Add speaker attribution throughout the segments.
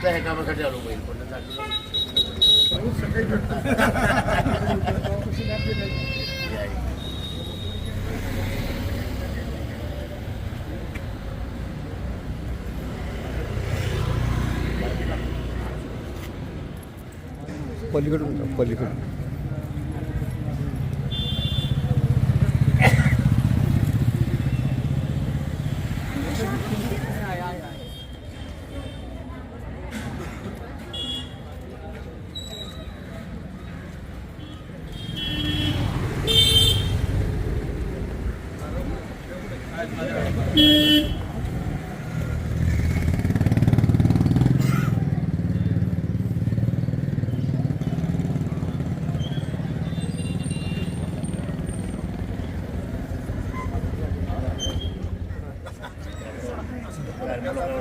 Speaker 1: आमचं ह्या कामासाठी आलो पाहिजे पण
Speaker 2: पलीकडून पलीकडून.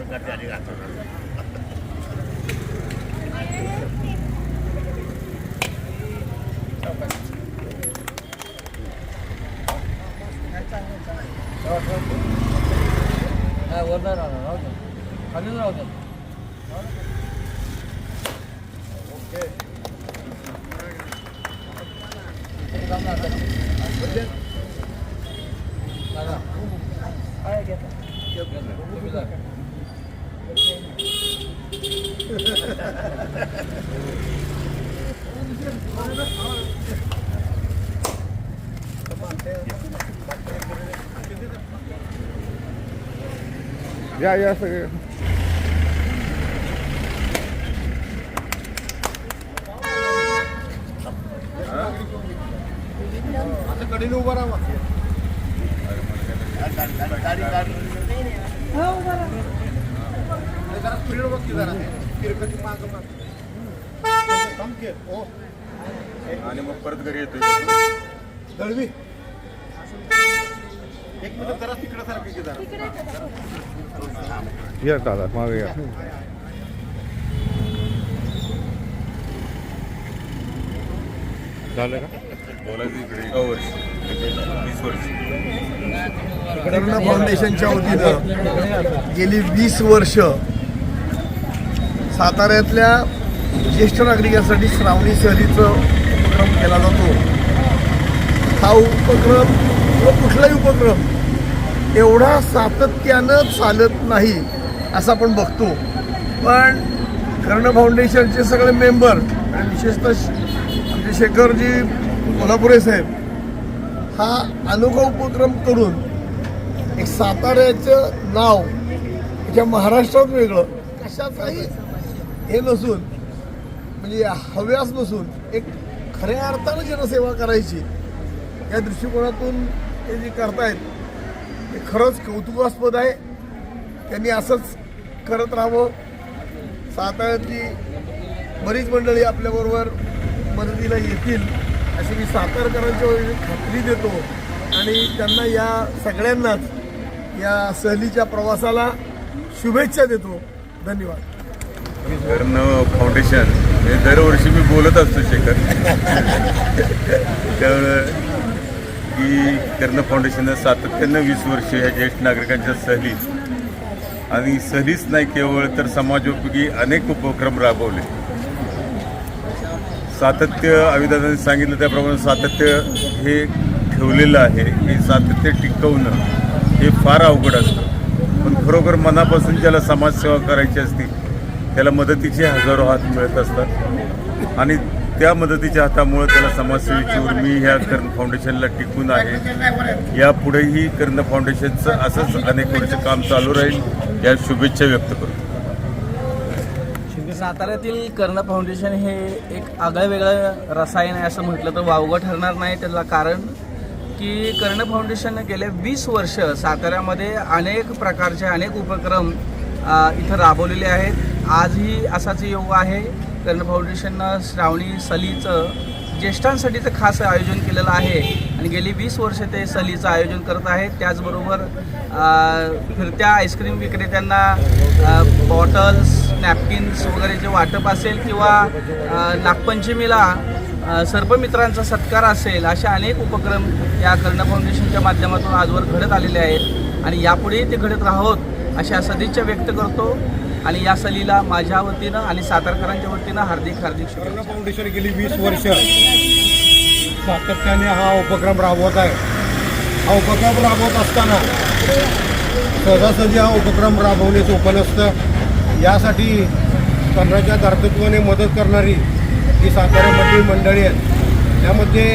Speaker 2: Gracias. जा, पलीकडून
Speaker 1: आली घालतो
Speaker 2: या या सगळे
Speaker 3: कडीने उभा राहा
Speaker 1: गाडी गाडी
Speaker 3: जरा स्पीड बघ की जरा. तिरकती माग हो
Speaker 4: आणि मग परत घरी येतोय.
Speaker 3: दळवी. एक मिनिट जरा तिकडे सारखं की जरा.
Speaker 2: या दादा मागे या. झालं का?
Speaker 4: बोलायचं इकडे एका वर्ष वीस वर्ष
Speaker 3: कर्ण फाउंडेशनच्या वतीनं गेली वीस वर्ष साताऱ्यातल्या ज्येष्ठ नागरिकांसाठी श्रावणी सहलीचा उपक्रम केला जातो. हा उपक्रम व कुठलाही उपक्रम एवढा सातत्यानं चालत नाही असं आपण बघतो. पण कर्ण फाउंडेशनचे सगळे मेंबर आणि विशेषतः आमचे शेखरजी कोल्हापुरे साहेब हा अनोखा उपक्रम करून एक साताऱ्याचं नाव याच्या महाराष्ट्रात वेगळं. कशाचाही हे नसून म्हणजे हव्यास नसून एक खऱ्या अर्थानं जनसेवा करायची. या दृष्टिकोनातून ते जे करतायत ते खरंच कौतुकास्पद आहे. त्यांनी असंच करत राहावं. साताऱ्यातली बरीच मंडळी आपल्याबरोबर मदतीला येतील. अशी मी सातारकरांच्या खात्री देतो. आणि त्यांना या सगळ्यांनाच या सहलीच्या प्रवासाला शुभेच्छा देतो. धन्यवाद.
Speaker 4: कर्ण फाउंडेशन हे दरवर्षी मी बोलत असतो शेखर. त्यामुळं की कर्ण फाउंडेशननं सातत्यानं वीस वर्ष या ज्येष्ठ नागरिकांच्या सहली आणि सहलीच नाही केवळ तर समाजोपयोगी अनेक उपक्रम राबवले. सातत्य अविदादांनी सांगितलं त्याप्रमाणे सातत्य हे ठेवलेलं आहे. की सातत्य टिकवणं हे फार अवघड असतं. पण खरोखर मनापासून ज्याला समाजसेवा करायची असती त्याला मदतीचे हजारो हात मिळत असतात. आणि त्या मदतीच्या हातामुळे त्याला समाजसेवेची उर्मी ह्या कर्ण फाउंडेशनला टिकून आहे. यापुढेही कर्ण फाउंडेशनचं असंच अनेक वर्ष काम चालू राहील. या शुभेच्छा व्यक्त करतो.
Speaker 5: साताऱ्यातील कर्ण फाउंडेशन हे एक आगळं वेगळं रसायन आहे असं म्हटलं तर वावगं ठरणार नाही त्याला कारण की कर्ण फाउंडेशनने गेले वीस वर्ष साताऱ्यामध्ये अनेक प्रकारचे अनेक उपक्रम इथं राबवलेले आहेत. आजही असाच योग आहे. कर्ण फाउंडेशननं श्रावणी सलीचं ज्येष्ठांसाठीचं खास आयोजन केलेलं आहे. आणि गेली वीस वर्ष ते सलीचं आयोजन करत आहेत. त्याचबरोबर फिरत्या आईस्क्रीम विक्रेत्यांना बॉटल्स नॅपकिन्स वगैरे जे वाटप असेल किंवा नागपंचमीला सर्पमित्रांचा सत्कार असेल असे अनेक उपक्रम या कर्ण फाउंडेशनच्या माध्यमातून आजवर घडत आलेले आहेत. आणि यापुढेही ते घडत राहोत अशा सदिच्छा व्यक्त करतो. आणि या सलीला माझ्या वतीनं आणि सातारकरांच्या वतीनं हार्दिक हार्दिक शुभेच्छा.
Speaker 1: फाउंडेशन गेली वीस वर्ष. सातत्याने हा उपक्रम राबवत आहे. हा उपक्रम राबवत असताना सहजासहजी हा उपक्रम राबवणे सोपं नसतं यासाठी चंद्राच्या दार्तत्वाने मदत करणारी ही साताऱ्यामधील मंडळी आहेत त्यामध्ये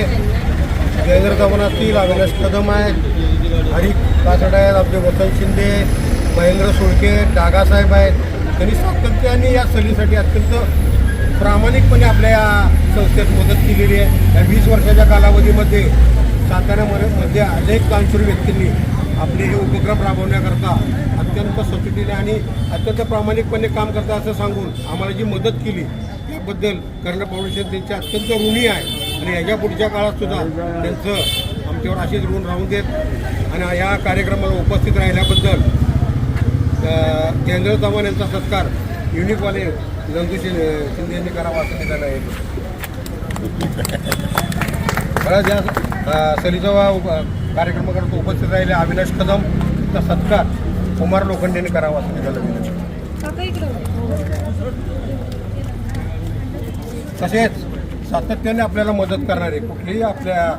Speaker 1: जयेंद्र चव्हाण असतील अविनाश कदम आहेत. हरी कासड आहेत आपले वसंत शिंदे महेंद्र सुळके डागासाहेब आहेत. त्यांनी सातत्याने या सहलीसाठी अत्यंत प्रामाणिकपणे आपल्या या संस्थेत मदत केलेली आहे. या वीस वर्षाच्या कालावधीमध्ये साताऱ्यामध्ये मध्ये अनेक दानशूर व्यक्तींनी आपले हे उपक्रम राबवण्याकरता अत्यंत सचोटीने आणि अत्यंत प्रामाणिकपणे काम करता असं सांगून आम्हाला जी मदत केली याबद्दल कर्ण फाउंडेशन त्यांचे अत्यंत ऋणी आहे. आणि याच्या पुढच्या काळात सुद्धा त्यांचं आमच्यावर असेच ऋण राहून देत आणि या कार्यक्रमाला उपस्थित राहिल्याबद्दल केंद्र चव्हाण यांचा सत्कार युनिकवाले नंदू शिंदे यांनी करावा असं निघालं आहे उप- कार्यक्रमाकरता उपस्थित राहिले. अविनाश कदम चा सत्कार कुमार लोखंडे यांनी करावा असं आहे तसेच सातत्याने आपल्याला मदत करणारे कुठलेही आपल्या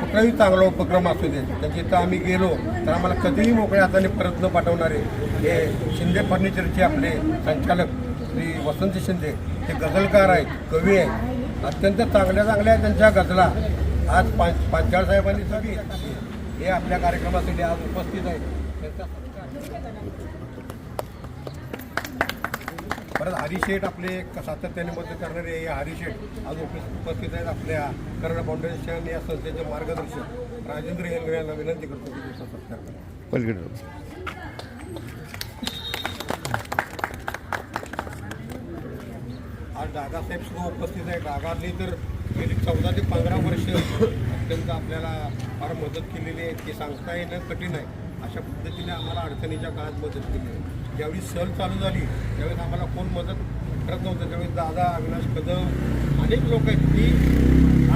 Speaker 1: कुठलाही चांगला उपक्रम असू दे तर आम्ही गेलो तर आम्हाला कधीही मोकळ्या हाताने परत न पाठवणारे हे शिंदे फर्निचरचे आपले संचालक श्री वसंत शिंदे हे गझलकार आहेत कवी आहेत. अत्यंत चांगल्या चांगल्या त्यांच्या गजला. आज पां पांचाळ साहेबांनी सगळी हे आपल्या कार्यक्रमासाठी आज उपस्थित आहेत. त्यांचा परत हरिशेठ आपले क- सातत्याने मदत करणारे हे हरिशेठ आज उपस्थित आहेत आपल्या कर्ण फाउंडेशन या संस्थेचे मार्गदर्शक राजेंद्र हेंगळे यांना विनंती करतो सत्कार करा. आज दादासाहेब सुद्धा उपस्थित आहे दादांनी तर गेली चौदा ते पंधरा वर्ष अत्यंत आपल्याला फार मदत केलेली आहे. ती सांगता येणं कठीण आहे. अशा पद्धतीने आम्हाला अडचणीच्या काळात मदत केली आहे. ज्यावेळी सहल चालू झाली त्यावेळेस आम्हाला कोण मदत करत नव्हतं. त्यावेळेस दादा अविनाश कदम अनेक लोक आहेत की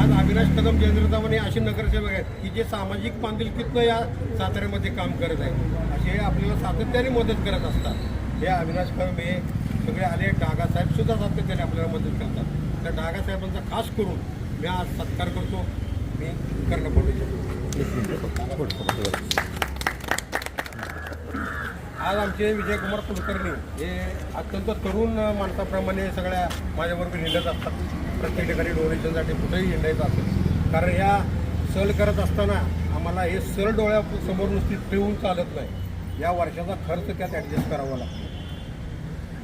Speaker 1: आज अविनाश कदम जयेंद्र चव्हाण हे असे नगरसेवक आहेत की जे सामाजिक बांधिलकीतनं या साताऱ्यामध्ये काम करत आहेत. असे आपल्याला सातत्याने मदत करत असतात. हे अविनाश कदम हे सगळे आले डागासाहेब सुद्धा सातत्याने आपल्याला मदत करतात. त्या डागासाहेबांचा खास करून मी आज सत्कार करतो. मी कर्ण आज आमचे विजयकुमार कुलकर्णी हे अत्यंत तरुण माणसाप्रमाणे सगळ्या माझ्याबरोबर हिंडत असतात प्रत्येक ठिकाणी डोनेशनसाठी कुठेही हिंडायचं असेल कारण ह्या सहल करत असताना आम्हाला हे सहल डोळ्यासमोर नुसती ठेवून चालत नाही. या वर्षाचा खर्च त्यात ॲडजस्ट करावा लागतो.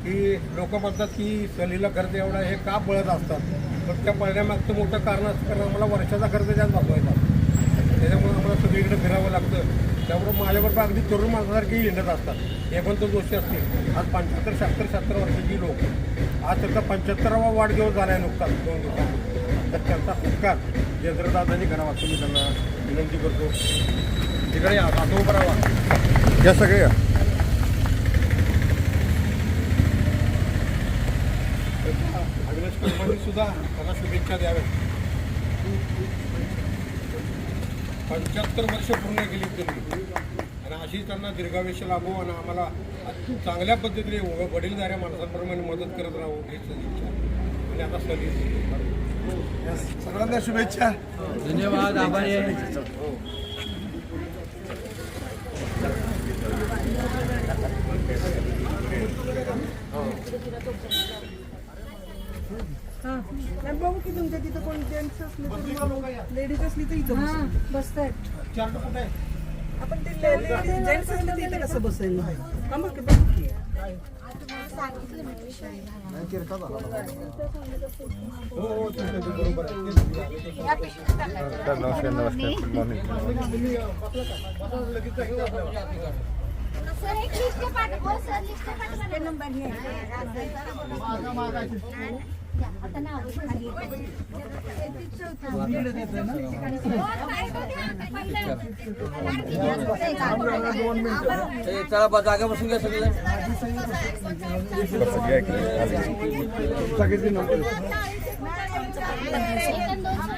Speaker 1: की लोक म्हणतात की सहलीला खर्च एवढा हे का पळत असतात? पण त्या पळण्यामागचं मोठं कारण असतं कारण आम्हाला वर्षाचा खर्च त्यात वाचवायचा त्याच्यामुळे आम्हाला सगळीकडे फिरावं लागतं. त्यामुळे माझ्याबरोबर अगदी तरुण माणसासारखी हिंडत असतात. हे पण तो जोशी असतील आज पंच्याहत्तर शहात्तर शहात्तर वर्षाची लोक. आज त्याचा पंच्याहत्तरावा वाढदिवस झाला आहे नुकताच दोन दिवसांपूर्वी. तर त्यांचा सत्कार जयंद्रदादांनी करावा तुम्ही मी त्यांना विनंती करतो. तिकडे या आता उभं
Speaker 2: या सगळे
Speaker 1: कदमांनी सुद्धा त्यांना शुभेच्छा द्याव्यात. पंच्याहत्तर वर्ष पूर्ण केली त्यांनी. आणि अशी त्यांना दीर्घायुष्य लाभो आणि आम्हाला चांगल्या पद्धतीने व- वडीलधाऱ्या माणसांप्रमाणे मदत करत राहू हीच इच्छा आणि आता सगळ्यांना शुभेच्छा.
Speaker 5: धन्यवाद आभारी
Speaker 6: हा. बघू की तुमच्या तिथं कोण जेंट्स असले तर लेडीज़ असली तर इथं बसा.
Speaker 3: बसतायत
Speaker 1: चार्ट कुठे आहे
Speaker 6: आपण ते जेंट्स असले तर इथे कसं हा मग ते बघू की.
Speaker 1: हो हो
Speaker 2: नमस्कार नमस्कार गुड मॉर्निंग
Speaker 3: सर एक लिस्ट पाठवा सर लिस्ट पाठवा नंबर हे आता नाव खाली
Speaker 5: चला बा जागा बसून घ्या सगळे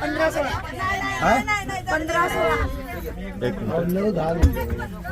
Speaker 3: पंधरा सोळा
Speaker 6: पंधरा सोळा.
Speaker 2: एक मिनिट.